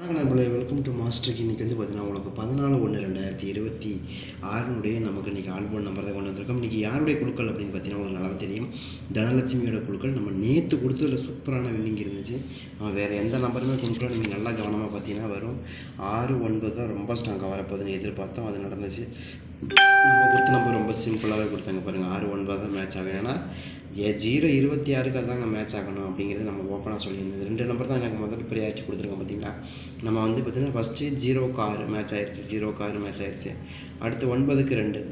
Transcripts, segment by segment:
வணக்கம் நண்பர்களே welcome to மாஸ்டருக்கு இன்றைக்கி வந்து பார்த்தீங்கன்னா உங்களுக்கு பதினாலு ஒன்று ரெண்டாயிரத்தி இருபத்தி ஆறுனுடைய நமக்கு இன்றைக்கி ஆல்பம் நம்பர் தான் கொண்டு வந்திருக்கோம். இன்றைக்கி யாருடைய குழுக்கள் அப்படின்னு பார்த்தீங்கன்னா உங்களுக்கு நல்லா தெரியும். தனலட்சுமியோட குழுக்கள். நம்ம நேற்று கொடுத்ததில் சூப்பரான வின்னிங் இருந்துச்சு. அவன் வேறு எந்த நம்பருமே கொடுக்கல நீங்கள் நல்லா கவனமாக பார்த்தீங்கன்னா வரும் ஆறு ஒன்பது தான் ரொம்ப ஸ்ட்ராங்காக வரப்போகுதுன்னு எதிர்பார்த்தோம். அது நடந்துச்சு. நம்ம கொடுத்த நம்பர் ரொம்ப சிம்பிளாகவே கொடுத்தாங்க பாருங்கள் ஆறு ஒன்பது தான் மேட்ச் ஆகும் ஏன்னா ஏ ஜீரோ இருபத்தி ஆறுக்கு அதாங்க மேட்ச் ஆகணும் அப்படிங்கிறது நம்ம ஓப்பனாக சொல்லியிருந்தது. ரெண்டு நம்பர் தான் எனக்கு முதல்ல ப்ரியாரிட்டி கொடுத்துருக்கோம் பார்த்தீங்களா நம்ம வந்து பார்த்திங்கன்னா ஃபஸ்ட்டு ஜீரோ ஆறு மேட்ச் ஆயிடுச்சு ஜீரோ ஆறு மேட்ச் ஆயிடுச்சு அடுத்து ஒன்பதுக்கு ரெண்டு.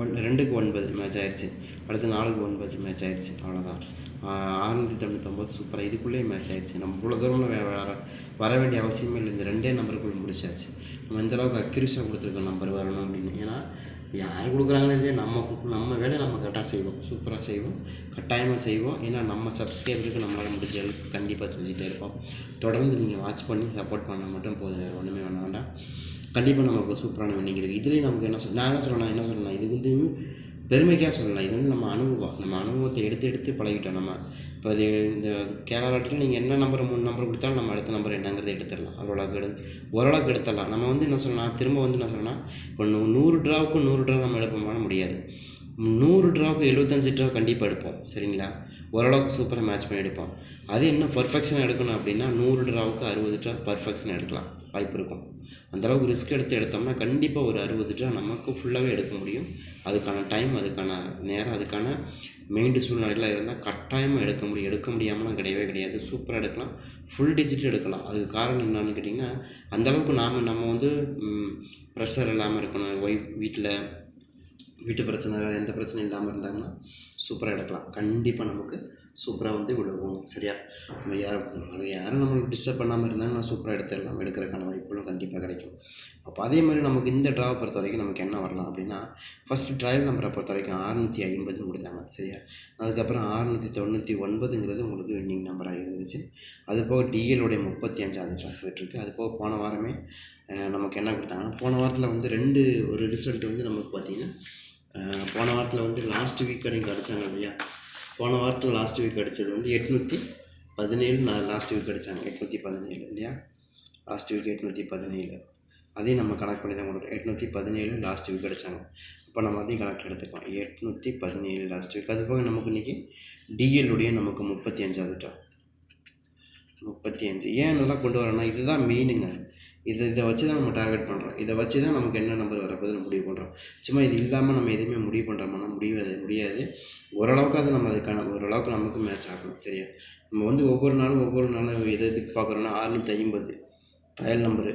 ஒன் ரெண்டுக்கு ஒன்பது மேட்ச் ஆயிடுச்சு அடுத்து நாலுக்கு ஒன்பது மேட்ச் ஆயிடுச்சு அவ்வளோதான் ஆறுநூற்றி தொண்ணூத்தொம்பது சூப்பராக இதுக்குள்ளேயே மேட்ச் ஆயிடுச்சு நம்ம இவ்வளோ தூரம் வர வர வேண்டிய அவசியமே இல்லை. இந்த ரெண்டே நம்பருக்குள்ளே முடிச்சாச்சு. நம்ம எந்த அக்யூரிஸாக கொடுத்துருக்கோம் நம்பர் வரணும் அப்படின்னு. ஏன்னா யார் கொடுக்குறாங்களே நம்ம நம்ம வேலையை நம்ம கரெக்டாக செய்வோம். சூப்பராக செய்வோம். கட்டாயமாக செய்வோம். ஏன்னா நம்ம சப்ஸ்கிரைபருக்கு நம்மளால் முடிஞ்ச அளவுக்கு கண்டிப்பாக செஞ்சுட்டே இருப்போம். தொடர்ந்து நீங்கள் வாட்ச் பண்ணி சப்போர்ட் பண்ணால் மட்டும் போதும். வேறு ஒன்றுமே வேண வேண்டாம். கண்டிப்பாக நமக்கு சூப்பரான வின்னிங் இருக்குது இதுலேயும் நமக்கு என்ன சொல் நான் என்ன சொல்லலாம் என்ன சொல்லலாம் இது வந்து பெருமைக்காக சொல்லலாம். இது வந்து நம்ம அனுபவம். நம்ம அனுபவத்தை எடுத்து எடுத்து பழகிட்டோம் நம்ம. இப்போ இது இந்த கேரளா நீங்கள் என்ன நம்பர் மூணு நம்பர் கொடுத்தாலும் நம்ம அடுத்த நம்பர் என்னங்கிறத எடுத்துடலாம். ஓரளவுக்கு எடு ஓரளவுக்கு எடுத்துடலாம். நம்ம வந்து என்ன சொல்லலாம்? திரும்ப வந்து என்ன சொல்லலாம் இப்போ நூ- நூறு ட்ராவுக்கு நூறு ட்ரா நம்ம எடுப்போமான முடியாது. நூறு ட்ராவுக்கு எழுபத்தஞ்சு ட்ரா கண்டிப்பாக எடுப்போம். சரிங்களா? ஓரளவுக்கு சூப்பராக மேட்ச் பண்ணி எடுப்போம். அது என்ன பர்ஃபெக்ஷன் எடுக்கணும் அப்படின்னா நூறு ட்ராவுக்கு அறுபது ட்ரா பர்ஃபெக்ஷன் எடுக்கலாம். வாய்ப்பு இருக்கும். அந்தளவுக்கு ரிஸ்க் எடுத்து எடுத்தோம்னா கண்டிப்பாக ஒரு அறுபது ட்ரா நமக்கு ஃபுல்லாகவே எடுக்க முடியும். அதுக்கான டைம் அதுக்கான நேரம் அதுக்கான மெயின் சூழ்நிலையில் இருந்தால் கட்டாயமாக எடுக்க முடியும் எடுக்க முடியாமலாம் கிடையவே கிடையாது. சூப்பராக எடுக்கலாம். ஃபுல் டிஜிட்டல் எடுக்கலாம். அதுக்கு காரணம் என்னன்னு கேட்டிங்கன்னா அந்தளவுக்கு நாம் நம்ம வந்து ப்ரெஷர் இல்லாமல் இருக்கணும். ஒய்ஃப் வீட்டில் வீட்டு பிரச்சனை வேறு எந்த பிரச்சனையும் இல்லாமல் இருந்தாங்கன்னா சூப்பராக எடுக்கலாம். கண்டிப்பாக நமக்கு சூப்பராக வந்து விழுவும் சரியா? நம்ம யார் யாரும் நம்மளுக்கு டிஸ்டர்ப் பண்ணாமல் இருந்தாங்கன்னா சூப்பராக எடுத்துடலாம். எடுக்கிறக்கான வாய்ப்புகளும் கண்டிப்பாக கிடைக்கும். அப்போ அதே மாதிரி நமக்கு இந்த ட்ராவை பொறுத்த வரைக்கும் நமக்கு என்ன வரலாம் அப்படின்னா ஃபஸ்ட்டு ட்ரையல் நம்பரை பொறுத்த வரைக்கும் அறுநூற்றி ஐம்பதுன்னு கொடுத்தாங்க. சரியா? அதுக்கப்புறம் அறுநூற்றி தொண்ணூற்றி ஒன்பதுங்கிறது உங்களுக்கு வின்னிங் நம்பராக இருந்துச்சு. அது போக டிஎல்லுடைய முப்பத்தி அஞ்சாவது ட்ராக் போயிட்டுருக்கு. அது போக போன வாரமே நமக்கு என்ன கொடுத்தாங்கன்னா போன வாரத்தில் வந்து ரெண்டு ஒரு ரிசல்ட் வந்து நமக்கு பார்த்தீங்கன்னா போன வாரத்தில் வந்து லாஸ்ட் வீக் நீங்கள் அடித்தாங்க இல்லையா? போன வாரத்தில் லாஸ்ட் வீக் அடித்தது வந்து எட்நூற்றி பதினேழு நான் லாஸ்ட் வீக் அடித்தாங்க எட்நூற்றி பதினேழு இல்லையா? லாஸ்ட் வீக் எட்நூற்றி பதினேழு. அதையும் நம்ம கணக்கு பண்ணி தான் கொடுக்குறோம் எட்நூற்றி பதினேழு லாஸ்ட் வீக் அடித்தாங்க இப்போ நம்ம அதையும் கணக்கில் எடுத்துக்கலாம் எட்நூற்றி பதினேழு லாஸ்ட் வீக் அது போக நமக்கு இன்றைக்கி டிஎல்லுடைய நமக்கு முப்பத்தி அஞ்சாவது ட்ரா முப்பத்தி அஞ்சு. ஏன் இதெல்லாம் கொண்டு வரேன்னா இதுதான் மெயினுங்க இதை இதை வச்சு தான் நம்ம டார்கெட் பண்ணுறோம் இதை வச்சு தான் நமக்கு என்ன நம்பர் வரப்போகுதுன்னு முடிவு பண்ணுறோம் சும்மா இது இல்லாமல் நம்ம எதுவுமே முடிவு பண்ணுறோம்னா முடியாது முடியாது. ஓரளவுக்கு அது நம்ம அதுக்கான ஓரளவுக்கு நமக்கு மேட்ச் ஆகணும். சரியா? நம்ம வந்து ஒவ்வொரு நாளும் ஒவ்வொரு நாளும் எது எதுக்கு பார்க்குறோன்னா அறுநூற்றி ஐம்பது ட்ரையல் நம்பரு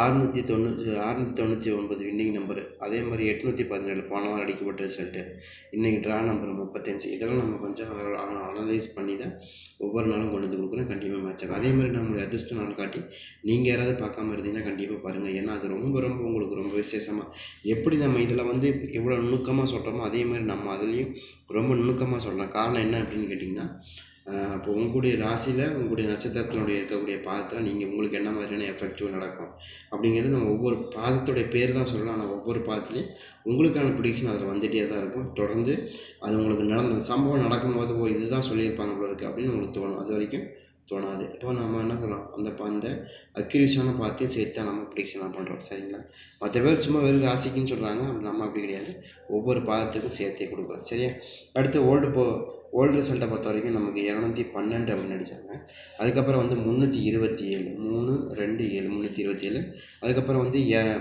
அறுநூற்றி தொண்ணூற்றி அறுநூற்றி தொண்ணூற்றி ஒன்பது வின்னிங் நம்பரு. அதே மாதிரி எட்நூற்றி பதினேழு போன வாரம் அடிக்கப்பட்ட ரிசல்ட்டு இன்றைக்கி ட்ரா நம்பர் முப்பத்தஞ்சு இதெல்லாம் நம்ம கொஞ்சம் அனலைஸ் பண்ணி தான் ஒவ்வொரு நாளும் கொண்டு வந்து கொடுக்குறோம். கண்டிப்பாக மேட்ச் ஆகும். அதே மாதிரி நம்மளுடைய அதிர்ஷ்ட நாள் காட்டி நீங்கள் யாராவது பார்க்காம இருந்தீங்கன்னா கண்டிப்பாக பாருங்கள் ஏன்னா அது ரொம்ப ரொம்ப உங்களுக்கு ரொம்ப விசேஷமாக எப்படி நம்ம இதில் வந்து எவ்வளோ நுணுக்கமாக சொல்கிறோமோ அதே மாதிரி நம்ம அதுலேயும் ரொம்ப நுணுக்கமாக சொல்லலாம். காரணம் என்ன அப்படின்னு கேட்டிங்கன்னா அப்போ உங்களுடைய ராசியில் உங்களுடைய நட்சத்திரத்தினுடைய இருக்கக்கூடிய பாதத்தில் நீங்கள் உங்களுக்கு என்ன மாதிரியான எஃபெக்டிவ் நடக்கும்? அப்படிங்கிறது நம்ம ஒவ்வொரு பாதத்துடைய பேர் தான் சொல்லலாம் ஆனால் ஒவ்வொரு பாதத்துலேயும் உங்களுக்கான ப்ரிடிக்ஷன் அதில் வந்துகிட்டே தான் இருக்கும். தொடர்ந்து அது உங்களுக்கு நடந்த சம்பவம் நடக்கும்போது ஓ இதுதான் சொல்லியிருப்பாங்க போல இருக்குது அப்படின்னு உங்களுக்கு தோணும். அது வரைக்கும் தோணாது. இப்போ நம்ம என்ன சொல்லலாம்? அந்த அந்த அக்யூரேஷான பார்த்தையும் சேர்த்து தான் நம்ம ப்ரிடிக்ஷனாக பண்ணுறோம் சரிங்களா? மற்ற பேர் சும்மா வெறும் ராசிக்குன்னு சொல்கிறாங்க நம்ம அப்படி கிடையாது. ஒவ்வொரு பாதத்துக்கும் சேர்த்தே கொடுக்குறோம். சரியா? அடுத்து ஓல்டு போ ஓல்டு ரிசல்ட்டை பொறுத்த வரைக்கும் நமக்கு இரநூத்தி பன்னெண்டு அப்படின்னு அடித்தாங்க அதுக்கப்புறம் வந்து முந்நூற்றி இருபத்தி ஏழு மூணு ரெண்டு ஏழு முந்நூற்றி இருபத்தி ஏழு. அதுக்கப்புறம் வந்து ஏ-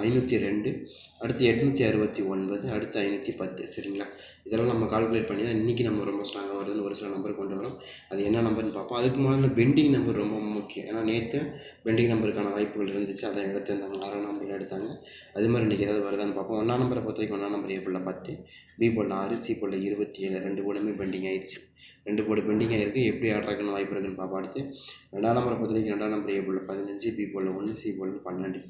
ஐநூற்றி ரெண்டு அடுத்து எட்நூற்றி அறுபத்தி ஒன்பது அடுத்து ஐநூற்றி பத்து. சரிங்களா? இதெல்லாம் நம்ம கால்குலேட் பண்ணி தான் இன்றைக்கி நம்ம ரொம்ப ஸ்ட்ராங்காக வருதுன்னு ஒரு சில நம்பர் கொண்டு வரோம். அது என்ன நம்பர்னு பார்ப்போம். அதுக்கு முதல்ல பெண்டிங் நம்பர் ரொம்ப முக்கியம். ஏன்னா நேற்று பெண்டிங் நம்பருக்கான வாய்ப்புகள் இருந்துச்சு. அதை எடுத்திருந்தாங்க ஆறாம் நம்பரில் எடுத்தாங்க. அது மாதிரி இன்றைக்கி ஏதாவது வருதான்னு பார்ப்போம். ஒன்றாம் நம்பரை பொறுத்த வரைக்கும் ஒன்றாம் நம்பர் ஏ போல் பத்து பி போல் ஆறு சி போல் இருபத்தி ஏழு ரெண்டு போர்டுமே பெண்டிங் ஆயிடுச்சு ரெண்டு போர்டு பெண்டிங் ஆகிருக்கு எப்படி ஆடுறதுக்குன்னு வாய்ப்பு இருக்குன்னு பார்ப்போம் அடுத்து. ரெண்டாம் நம்பரை பொறுத்த வரைக்கும் ரெண்டாம் நம்பர் ஏ போல் பதினஞ்சு பி போல் ஒன்று சி போல் பன்னெண்டு.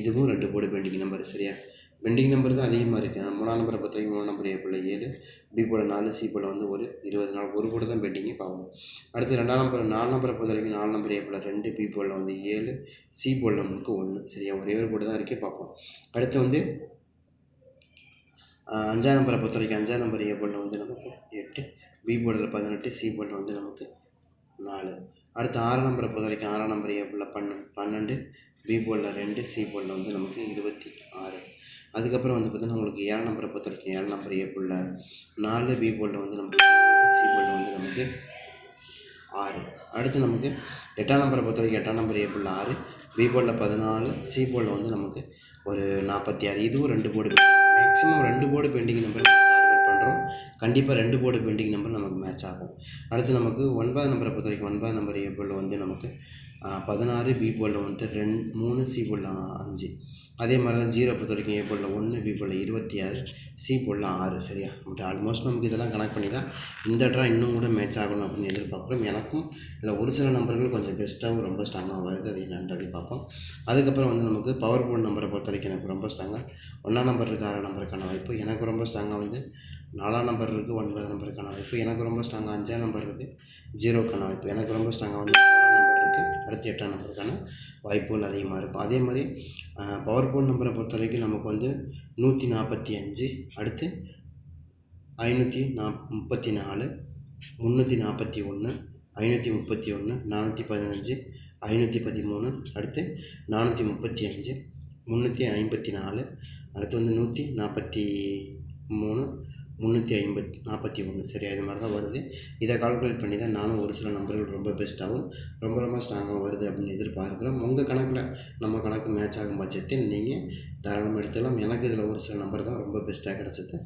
இதுவும் ரெண்டு போர்டு பெண்டிங் நம்பர் சரியா? பெண்டிங் நம்பர் தான் அதிகமாக இருக்குது மூணாம் நம்பரை பொறுத்த மூணு நம்பர் ஏப்பில் ஏழு பி போல் நாலு சி போல் வந்து ஒரு இருபது நாள் ஒரு போர்டு தான் பெண்டிங்கே பார்ப்போம் அடுத்து ரெண்டாம் நம்பர் நாலு நம்பரை பொறுத்த வரைக்கும் நாலு நம்பர் ஏப்பில் ரெண்டு பி போல் வந்து ஏழு சி போல் நமக்கு ஒன்று சரியா? ஒரே ஒரு போர்டு தான் இருக்கே பார்ப்போம். அடுத்து வந்து அஞ்சாம் நம்பரை பொறுத்த வரைக்கும் அஞ்சாம் நம்பர் ஏ வந்து நமக்கு எட்டு பி போர்டில் பதினெட்டு சி போர்டில் வந்து நமக்கு நாலு. அடுத்து ஆறாம் நம்பரை பொறுத்த வரைக்கும் ஆறாம் நம்பர் ஏ பன்னெண்டு பன்னெண்டு பி போலில் ரெண்டு சி போலில் வந்து நமக்கு இருபத்தி ஆறு. அதுக்கப்புறம் வந்து பார்த்தீங்கன்னா உங்களுக்கு ஏழு நம்பரை பொறுத்த வரைக்கும் ஏழாம் நம்பர் ஏ போலில் நாலு பி போல்டு வந்து நமக்கு சி போல்டு வந்து நமக்கு ஆறு. அடுத்து நமக்கு எட்டாம் நம்பரை பொறுத்த வரைக்கும் எட்டாம் நம்பர் ஏ போலில் ஆறு பி போலில் பதினாலு சி போலில் வந்து நமக்கு ஒரு நாற்பத்தி ஆறு. இதுவும் ரெண்டு போர்டு மேக்ஸிமம் ரெண்டு போர்டு பெண்டிங் நம்பர் பண்ணுறோம் கண்டிப்பாக ரெண்டு போர்டு பெண்டிங் நம்பர் நமக்கு மேட்ச் ஆகும். அடுத்து நமக்கு ஒன்பது நம்பரை பொறுத்த வரைக்கும் ஒன்பது நம்பர் ஏ போலில் வந்து நமக்கு பதினாறு பி போலில் வந்துட்டு ரெண்டு மூணு சி போலில் அஞ்சு. அதே மாதிரி தான் ஜீரோ பொறுத்த வரைக்கும் ஏ போலில் ஒன்று பி போலில் இருபத்தி ஆறு சி போல் ஆறு சரியா? பட் ஆல்மோஸ்ட் நமக்கு இதெல்லாம் கனெக்ட் பண்ணி தான் இந்த ட்ரா இன்னும் கூட மேட்ச் ஆகணும் அப்படின்னு எதிர்பார்க்குறோம். எனக்கும் இதில் ஒரு சில நம்பர்கள் கொஞ்சம் பெஸ்ட்டாகவும் ரொம்ப ஸ்ட்ராங்காக வருது. அது என்னன்றதை பார்ப்போம். அதுக்கப்புறம் வந்து நமக்கு பவர் போர்டு நம்பரை பொறுத்த வரைக்கும் எனக்கு ரொம்ப ஸ்ட்ராங்காக ஒன்றாம் நம்பர் இருக்குது ஆறாம் நம்பருக்கான வாய்ப்பு எனக்கு ரொம்ப ஸ்ட்ராங்காக வந்து நாலாம் நம்பர் இருக்குது ஒன்பது நம்பருக்கான வாய்ப்பு எனக்கு ரொம்ப ஸ்ட்ராங்காக அஞ்சாம் நம்பர் இருக்குது ஜீரோக்கான வாய்ப்பு எனக்கு ரொம்ப ஸ்ட்ராங்காக வந்து நம்பர் நம்பருக்கு அடுத்து எட்டாம் நம்பருக்கான வாய்ப்புகள் அதிகமாக இருக்கும் அதே மாதிரி பவர் போன் நம்பரை பொறுத்த வரைக்கும் நமக்கு வந்து நூற்றி நாற்பத்தி அஞ்சு அடுத்து ஐநூற்றி நா முப்பத்தி நாலு முந்நூற்றி நாற்பத்தி ஒன்று ஐநூற்றி முப்பத்தி ஒன்று நானூற்றி பதினஞ்சு ஐநூற்றி பதிமூணு அடுத்து நானூற்றி முப்பத்தி அஞ்சு முந்நூற்றி ஐம்பத்தி நாலு அடுத்து வந்து நூற்றி நாற்பத்தி மூணு முந்நூற்றி ஐம்பத் நாற்பத்தி ஒன்று. சரியா இது மாதிரி தான் வருது. இதை கால்குலேட் பண்ணி தான் நானும் ஒரு சில நம்பர்கள் ரொம்ப பெஸ்ட்டாகவும் ரொம்ப ரொம்ப ஸ்ட்ராங்காக வருது அப்படின்னு எதிர்பார்க்குறேன் உங்கள் கணக்கில் நம்ம கணக்கு மேட்ச் ஆகும் பட்சத்தில் நீங்கள் தாராளமாக எடுத்துக்கலாம். எனக்கு இதில் ஒரு சில நம்பர் தான் ரொம்ப பெஸ்ட்டாக கிடச்சிது.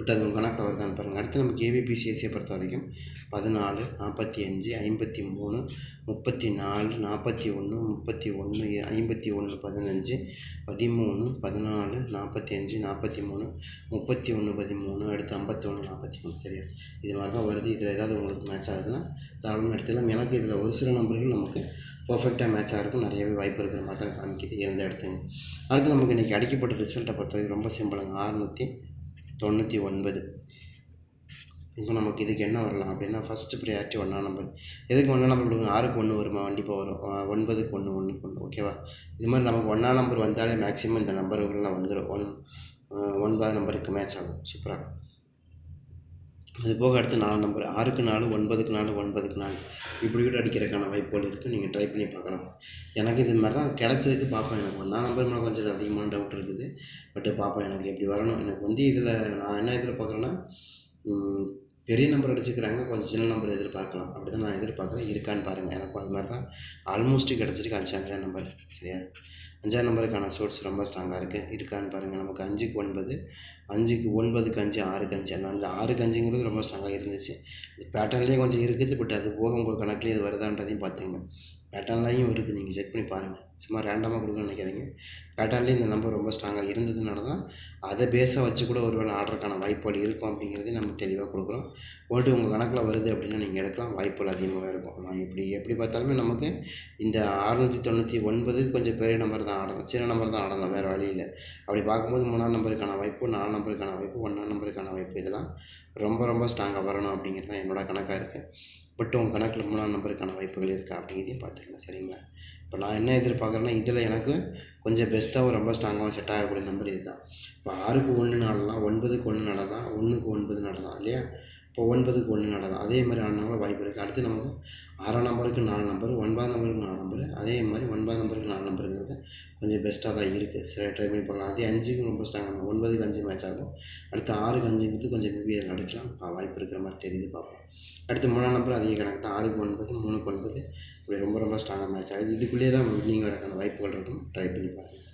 பட் அது உங்கள் கணக்கில் வருதான்னு பாருங்கள். அடுத்து நம்ம கேவிபிசிஎஸ்சியை பொறுத்த வரைக்கும் பதினாலு நாற்பத்தி அஞ்சு ஐம்பத்தி மூணு முப்பத்தி நாலு நாற்பத்தி ஒன்று முப்பத்தி ஒன்று ஐம்பத்தி ஒன்று பதினஞ்சு பதிமூணு பதினாலு நாற்பத்தி அஞ்சு நாற்பத்தி மூணு முப்பத்தி ஒன்று பதிமூணு அடுத்து ஐம்பத்தி ஒன்று நாற்பத்தி மூணு. சரியா? இது மாதிரி தான் வருது. இதில் ஏதாவது உங்களுக்கு மேட்ச் ஆகுதுன்னா தாராளமாக எடுத்துக்கலாம். எனக்கு இதில் ஒரு சில நம்பர்கள் நமக்கு பர்ஃபெக்டாக மேட்ச் ஆகிறதுக்கு நிறையவே வாய்ப்பு இருக்கிற மாதிரி தான் காமிக்குது. இருந்த இடத்துங்க அடுத்து நமக்கு இன்றைக்கி அடிக்கப்பட்ட ரிசல்ட்டை பொறுத்தவரைக்கும் ரொம்ப சிம்பிளுங்க ஆறுநூற்றி தொண்ணூற்றி ஒன்பது. இப்போ நமக்கு இதுக்கு என்ன வரலாம் அப்படின்னா ஃபஸ்ட்டு ப்ரியாரிட்டி ஒன்றாம் நம்பர் எதுக்கு ஒன்றாம் நம்பர் கொடுங்க ஆறுக்கு ஒன்று வருமா? கண்டிப்பாக வரும். ஒன்பதுக்கு ஒன்று ஒன்றுக்கு ஒன்று ஓகேவா இது மாதிரி நமக்கு ஒன்றாம் நம்பர் வந்தாலே மேக்ஸிமம் இந்த நம்பர்கள்லாம் வந்துடும் ஒன் ஒன்பதாம் நம்பருக்கு மேட்ச் ஆகும். சூப்பராக அது போக அடுத்து நாலு நம்பர். ஆறுக்கு நாலு ஒன்பதுக்கு நாலு ஒன்பதுக்கு நாலு. இப்படி கூட அடிக்கிறதுக்கான வாய்ப்புகள் இருக்குது நீங்கள் ட்ரை பண்ணி பார்க்கலாம். எனக்கு இது மாதிரி தான் கிடச்சதுக்கு பார்ப்பேன் எனக்கு. நான் நம்பர் மேலே கொஞ்சம் அதிகமான டவுட் இருக்குது. பட்டு பார்ப்பேன் எனக்கு எப்படி வரணும். எனக்கு வந்து இதில் நான் என்ன இதில் பார்க்குறேன்னா பெரிய நம்பர் அடிச்சுக்கிறாங்க கொஞ்சம் சின்ன நம்பர் எதிர்பார்க்கலாம். அப்படி தான் நான் எதிர்பார்க்குறேன். இருக்கான்னு பாருங்கள் எனக்கும் அது மாதிரி தான். ஆல்மோஸ்ட்டு கிடச்சிருக்கு அஞ்சு அஞ்சாம் நம்பர் சரியா? அஞ்சாம் நம்பருக்கான சோர்ஸ் ரொம்ப ஸ்ட்ராங்காக இருக்குது இருக்கான்னு பாருங்கள் நமக்கு அஞ்சுக்கு ஒன்பது அஞ்சுக்கு ஒன்பதுக்கு அஞ்சு ஆறுக்கு அஞ்சு. அந்த அந்த ஆறுக்கு அஞ்சுங்கிறது ரொம்ப ஸ்ட்ராங்காக இருந்துச்சு. இது பேட்டர்ன்லேயே கொஞ்சம் இருக்குது பட் அது போக உங்கள் கணக்குலேயே இது வருதான்றதையும் பார்த்துங்க பேட்டர்ன்லையும் இருக்குது. நீங்கள் செக் பண்ணி பாருங்கள் சும்மா ரேண்டமாக கொடுக்கணும்னு நினைக்காதீங்க. பேட்டர்ன்லேயே இந்த நம்பர் ரொம்ப ஸ்ட்ராங்காக இருந்ததுனால தான் அதை பேஸாக வச்சு கூட ஒருவேளை ஆர்டருக்கான வாய்ப்புகள் இருக்கும் அப்படிங்கிறதையும் நம்ம தெளிவாக கொடுக்குறோம். போட்டு உங்கள் கணக்கில் வருது அப்படின்னா நீங்கள் எடுக்கலாம். வாய்ப்புகள் அதிகமாக இருக்கும். நான் எப்படி எப்படி பார்த்தாலுமே நமக்கு இந்த அறுநூற்றி தொண்ணூற்றி ஒன்பது கொஞ்சம் பெரிய நம்பர் தான் ஆடணும் சின்ன நம்பர் தான் ஆடணும் வேறு வழி இல்லை. அப்படி பார்க்கும்போது மூணாம் நம்பருக்கான வாய்ப்பு நாலு நம்பருக்கான வாய்ப்பு ஒன்றாம் நம்பருக்கான வாய்ப்பு இதெல்லாம் ரொம்ப ரொம்ப ஸ்ட்ராங்காக வரணும் அப்படிங்கிறது தான் என்னோடய கணக்காக இருக்குது பட் உங்கள் கணக்கில் மூணாம் நம்பருக்கான வாய்ப்புகள் இருக்கா அப்படிங்கிறதையும் பார்த்துக்கங்க. சரிங்களா? இப்போ நான் என்ன எதிர்பார்க்குறேன்னா இதில் எனக்கு கொஞ்சம் பெஸ்ட்டாகவும் ரொம்ப ஸ்ட்ராங்காகவும் செட் ஆகக்கூடிய நம்பர் இதுதான். இப்போ ஆறுக்கு ஒன்று நடலாம் ஒன்பதுக்கு ஒன்று நடலாம் ஒன்றுக்கு ஒன்பது நடலாம் இல்லையா? இப்போ ஒன்பதுக்கு ஒன்று நடலாம் அதே மாதிரி ஆடினாலும் வாய்ப்பு இருக்குது அடுத்து நமக்கு ஆறாம் நம்பருக்கு நாலு நம்பர் ஒன்பதாம் நம்பருக்கு நாலு நம்பர். அதே மாதிரி ஒன்பதாம் நம்பருக்கு நாலு நம்பருங்கிறது கொஞ்சம் பெஸ்ட்டாக தான் இருக்குது சரி ட்ரை பண்ணி பண்ணலாம் அதே அஞ்சுக்கும் ரொம்ப ஸ்ட்ராங் ஒன்பதுக்கு அஞ்சு மேட்ச் ஆகும். அடுத்து ஆறுக்கு அஞ்சுங்கிறது கொஞ்சம் மேபி இதில் நடக்கலாம் வாய்ப்பு இருக்கிற மாதிரி தெரியுது பார்ப்போம். அடுத்து மூணாம் நம்பர் அதிக கணக்கு தான். ஆறுக்கு ஒன்பது மூணுக்கு ஒன்பது. இப்படி ரொம்ப ரொம்ப ஸ்ட்ராங்காக மேட்ச் ஆகுது. இதுக்குள்ளேயே தான் வின்னிங் வரக்கான வாய்ப்புகள் இருக்கும். ட்ரை பண்ணி பாருங்கள்